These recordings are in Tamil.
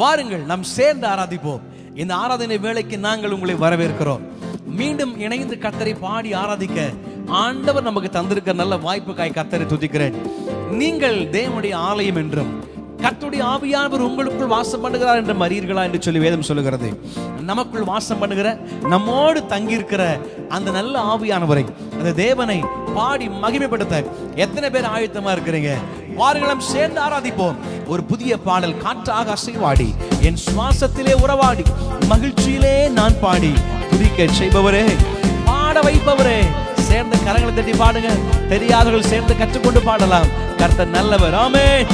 வாருங்கள் நாம் சேர்ந்து ஆராதிப்போம். இந்த ஆராதனை வேலைக்கு நாங்கள் உங்களை வரவேற்கிறோம். மீண்டும் இணைந்து கத்தரை பாடி ஆராதிக்க ஆண்டவர் நமக்கு தந்திருக்கிற நல்ல வாய்ப்புக்காய் கத்தரை துதிக்கிறேன். நீங்கள் தேவனுடைய ஆலயம் என்றும் கத்துடைய ஆவியானவர் உங்களுக்குள் வாசம் பண்ணுகிறார் என்று அறியீர்களா என்று சொல்லி வேதம் சொல்லுகிறது. நமக்குள் வாசம் பண்ணுகிற நம்மோடு தங்கியிருக்கிற அந்த நல்ல ஆவியானவரை அந்த தேவனை பாடி மகிமைப்படுத்த எத்தனை பேர் ஆயத்தமா இருக்கிறீங்க? வாருங்களும் சேர்ந்து ஆராதிப்போம். ஒரு புதிய பாடல் காற்றாக அசைவாடி. என் சுவாசத்திலே உறவாடி. மகிழ்ச்சியிலே நான் பாடி. துதிக்க செய்பவரே பாட வைப்பவரே. சேர்ந்து கரங்களை தட்டி பாடுங்க. தெரியாதவர்கள் சேர்ந்து கற்றுக்கொண்டு பாடலாம். கர்த்தர் நல்லவர். ஆமே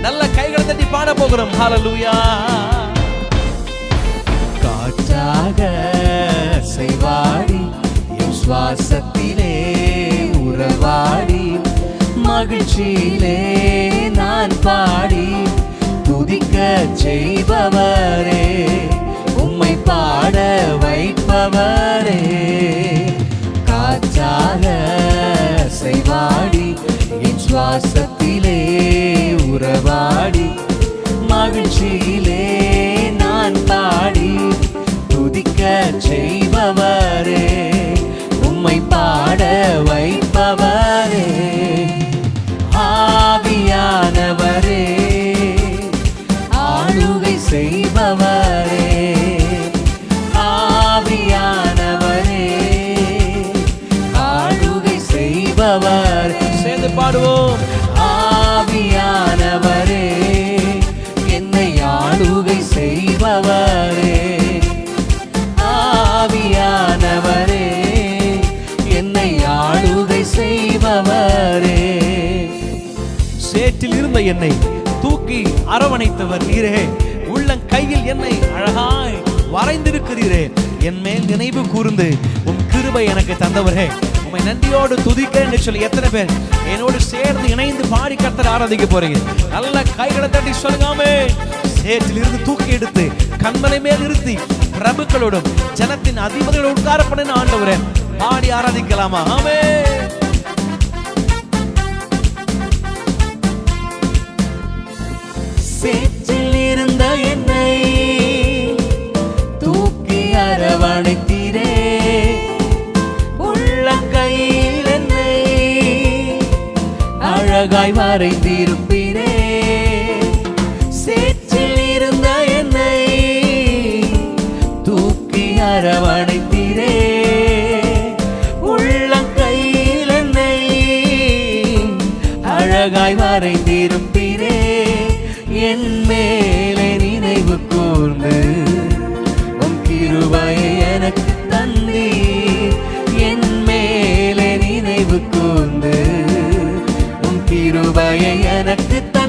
நல்ல கைகளை தட்டி பாட போகிறோம். ஹalleluya. காற்றாக செய்வாடி என் சுவாசத்திலே உறவாடி. மகிழ்ச்சியிலே நான் பாடி துதிக்க செய்பவரே உம்மை பாட வைப்பவரே. காற்றாக செய்வாடி என் சுவாசத்திலே உறவாடி மகிழ்ச்சியிலே நான் பாடி துதிக்க செய் பாடுவோம் ஆவியானவரே என்னை ஆளுகை செய்பவரே. ஆவியானவரே என்னை ஆளுகை செய்பவரே. சேற்றில் இருந்த என்னை தூக்கி அரவணைத்தவர் நீரே. உள்ளங் கையில் என்னை அழகாய் வரைந்திருக்கிறீரே. என் மேல் நினைவு கூர்ந்து உம் கிருபை எனக்கு தந்தவரே. உண்மை நன்றியோடு துதிக்கிறேன் என்று சொல்லி எத்தனை பேர் என்னோடு சேர்ந்து இணைந்து பாடி கர்த்தர் ஆராதிக்க போறீங்க. நல்ல கைகளை தட்டி சொல்லுங்காமே சேற்றில் இருந்து தூக்கி எடுத்து கண்மலை மேல் நிறுத்தி பிரபுக்களோடும் ஜனத்தின் அதிபதிகளோடு உட்கார பண்ணின ஆண்டவரே. பாடி ஆராதிக்கலாமா? ஆமே அழகாய் வரைந்திருப்பீரே சேற்றில் இருந்த என்னை தூக்கி அரவணைத்தீரே. உள்ளங்கையில் என்னை அழகாய் வரைந்திருப்பீரே என் மேலே நினைவு கூர்ந்து உன் கிருபையை எனக்கு தந்தீர். என் மேலே நினைவு கூர்ந்து கிருபையை எனக்கு தந்தீர்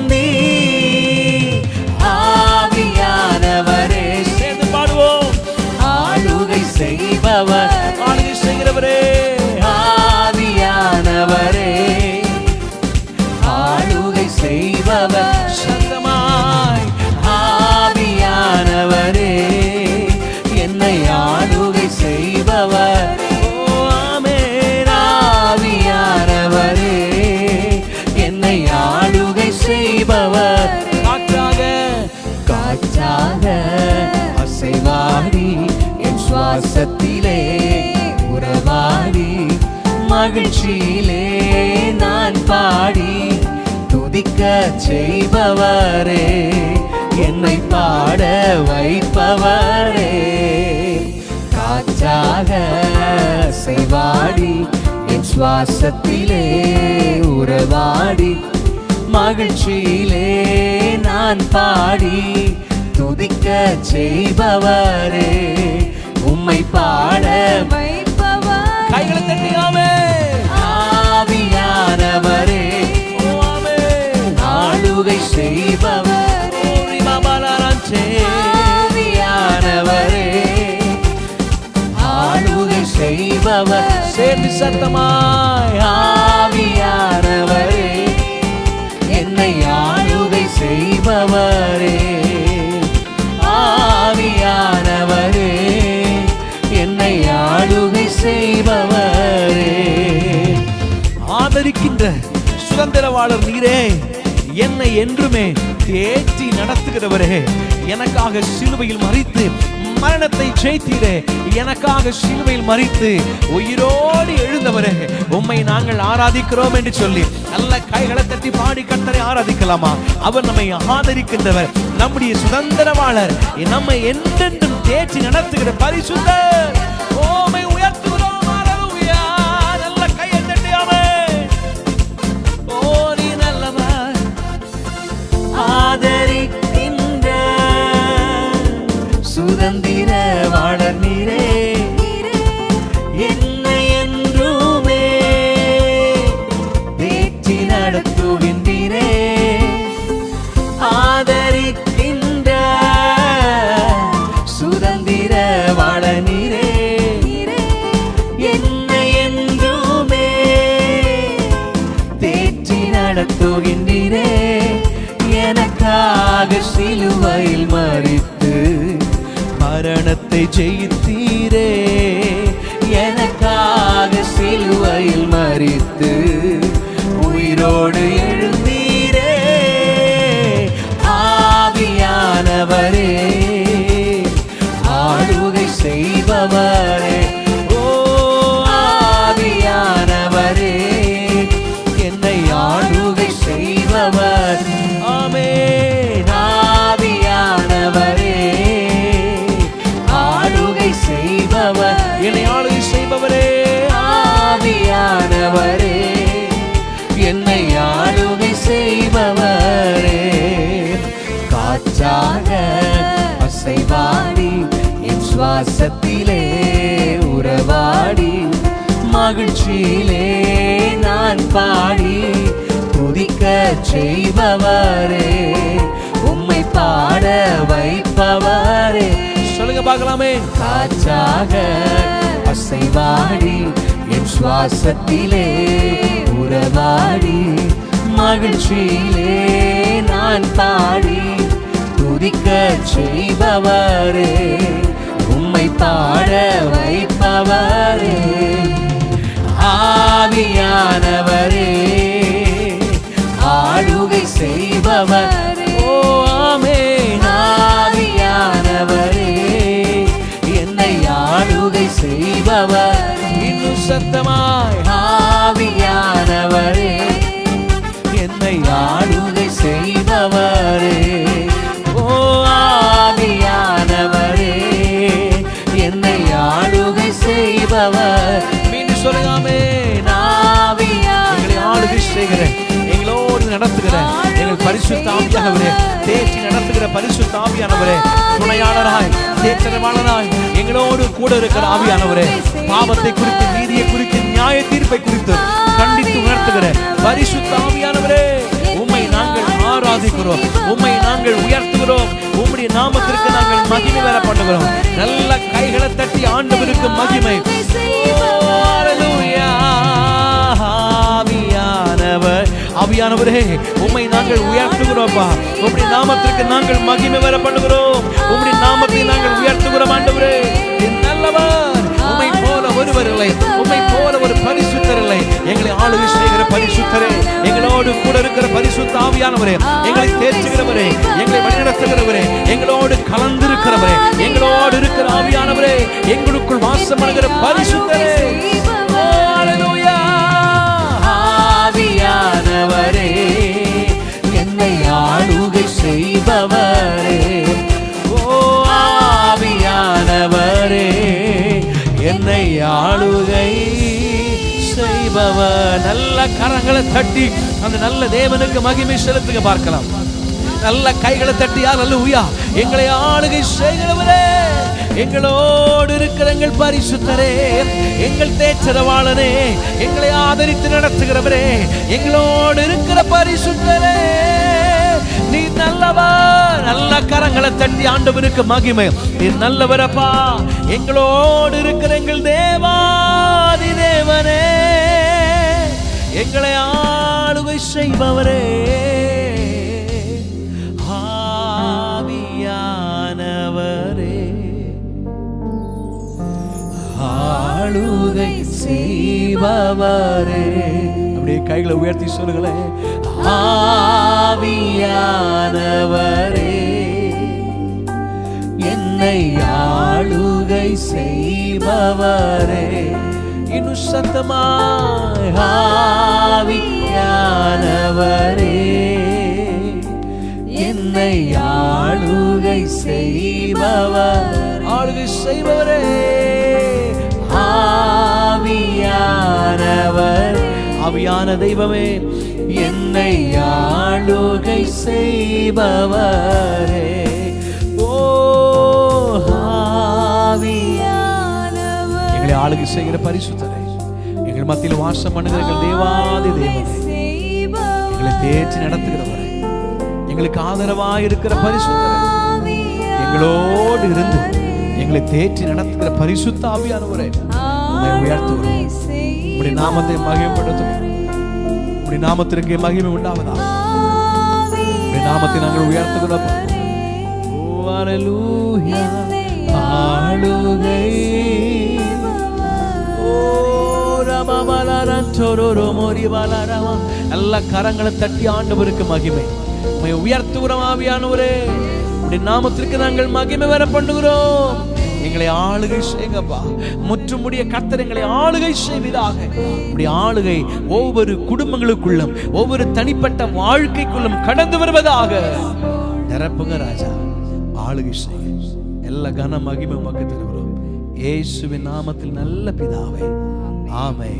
சுவாசத்திலே உறவாடி மகிழ்ச்சியிலே நான் பாடி துதிக்க செய்பவரே என்னை பாட வைப்பவரே. காற்றாக செய்வாடி என் சுவாசத்திலே உறவாடி மகிழ்ச்சியிலே நான் பாடி துதிக்க செய்பவரே. பாட வைப்பவர். கைகளை ஆவியானவரே. ஆளுகை செய்பவர். ஓரி பாபாலாராஞ்சே ஆவியானவரே. ஆளுகை செய்பவர். சேர்ந்து சத்தமாய். ஆண்டவரே என்னை என்றுமே தேற்றி நடத்துகிறவரே எனக்காக சிலுவையில் மறித்து மரணத்தை ஜெயித்தீரே எனக்காக சிலுவையில் மறித்து உயிரோடு எழுந்தவரே உம்மை நாங்கள் ஆராதிக்கிறோம் என்று சொல்லி நல்ல கைகளை தட்டி பாடி கத்தரை ஆராதிக்கலாமா? அவர் நம்மை ஆதரிக்கின்றவர் நம்முடைய சுதந்திரவாளர் நம்மை என்றென்றும் தேற்றி நடத்துகிற பரிசுத்தர். மறித்து மகிழ்ச்சியிலே நான் பாடி துதிக்க செய்பவரே உம்மை பாட வைப்பவரே. சொல்லுங்க பார்க்கலாமே. காற்றாக அசைவாடி என் சுவாசத்திலே உறவாடி மகிழ்ச்சியிலே நான் பாடி துதிக்க செய்பவரே. செய்பவர் ஆண்டவரே ஆவியானவரே தேற்றி நடத்துகிற பரிசு ஆவியானவரே துணையாளராய் தேற்றரவாளராய் எங்களோடு கூட இருக்கிற ஆவியானவரே பாவத்தை குறித்து நீதியை குறித்து நியாய தீர்ப்பை குறித்து கண்டித்து உணர்த்துகிற பரிசு ஆவியானவரே உம்மை நாங்கள் ஆராதிக்கிறோம் உம்மை நாங்கள் உயர்த்துகிறோம் உம்முடைய நாமத்திற்கு நாங்கள் மகிமை வர பண்ணுகிறோம் நல்ல கைகளை தட்டி ஆண்டவருக்கு மகிமை. ஆவியானவரே உம்மை நாங்கள் உயர்த்துகிறோம்ப்பா உம்முடைய நாமத்திற்கு நாங்கள் மகிமை வர பண்ணுகிறோம் உம்முடைய நாமத்தை நாங்கள் உயர்த்துகிறோம் ஆண்டவரே. நல்லவர் உம்மை போல ஒருவர் இல்லை. உம்மை போல ஒரு பரிசுத்தர் இல்லை. எங்களை ஆளுகை செய்கிற பரிசுத்தரே. எங்களோடு கூட இருக்கிற பரிசுத்த ஆவியானவரே. எங்களை தேற்றுகிறவரே. எங்களை வழிநடத்துகிறவரே. எங்களோடு செய்பவர் நல்ல கரங்களை தட்டி அந்த நல்ல தேவனுக்கு மகிமை செலுத்துக பார்க்கலாம். நல்ல கைகளை தட்டியா நல்ல உயா எங்களை ஆளுகை செய்கிறவரே எங்களோடு இருக்கிற எங்கள் பரிசுத்தரே எங்கள் தேச்சரவாளனே எங்களை ஆதரித்து நடத்துகிறவரே எங்களோடு இருக்கிற பரிசுத்தரே. நீ நல்லவா நல்ல கரங்களை தட்டி ஆண்டவருக்கு மகிமை. நீ நல்லவரப்பா எங்களோடு இருக்கிற எங்கள் தேவாதி தேவனே. எங்களை ஆளுகை செய்பவரே. ஆவியானவரே. ஆளுகை செய்பவரே. அப்படியே கைகளை உயர்த்தி சொல்லுங்களேன். ஆவியானவரே. என்னை ஆளுகை செய்பவரே. இன்னும் சத்தமாய் ஆவியானவரே என்னை ஆளுகை செய்பவர் ஆளுகை செய்பவரே ஆவியானவர் ஆவியான தெய்வமே என்னை ஆளுகை செய்பவரே ஓ ஆவியானவர் எங்களை ஆளுகை செய்கிற பரிசுத்தரை. எங்கள் மத்தியில் வாசம் பண்ணுகிற எங்கள் தேவாதி தேவனே. எங்களை தேற்றி நடத்துகிறவரை. எங்களுக்கு ஆதரவாய் இருக்கிற பரிசுத்தரை. எங்களோடு இருந்து எங்களை தேற்றி நடத்துகிற பரிசுத்த ஆவியானவரே. நாமத்தை மகிமைப்படுத்தும் உம்முடைய நாமத்திற்கு மகிமை உண்டாவதா உம்முடைய நாமத்தை நாங்கள் உயர்த்துகிறோம். ஓ நல்ல கரங்களை தட்டி ஆண்டவருக்கு மகிமை. உம்மை உயர்த்துகிறோம் ஆவியானவரே. உம்முடைய நாமத்திற்கு நாங்கள் மகிமை வர பண்ணுகிறோம். எங்களை ஆளுகை செய்யுங்கப்பா. முற்றுமுடிய கர்த்தர் எங்களை ஆளுகை செய்வதாக இப்படி ஆளுகை ஒவ்வொரு குடும்பங்களுக்குள்ளும் ஒவ்வொரு தனிப்பட்ட வாழ்க்கைக்குள்ளும் கடந்து வருவதாக. நிரப்புங்க ராஜா. ஆளுகை செய்ய எல்லா கன மகிமை உமக்கு தருகிறோம். இயேசுவின் நாமத்தில் நல்ல பிதாவே. ஆமை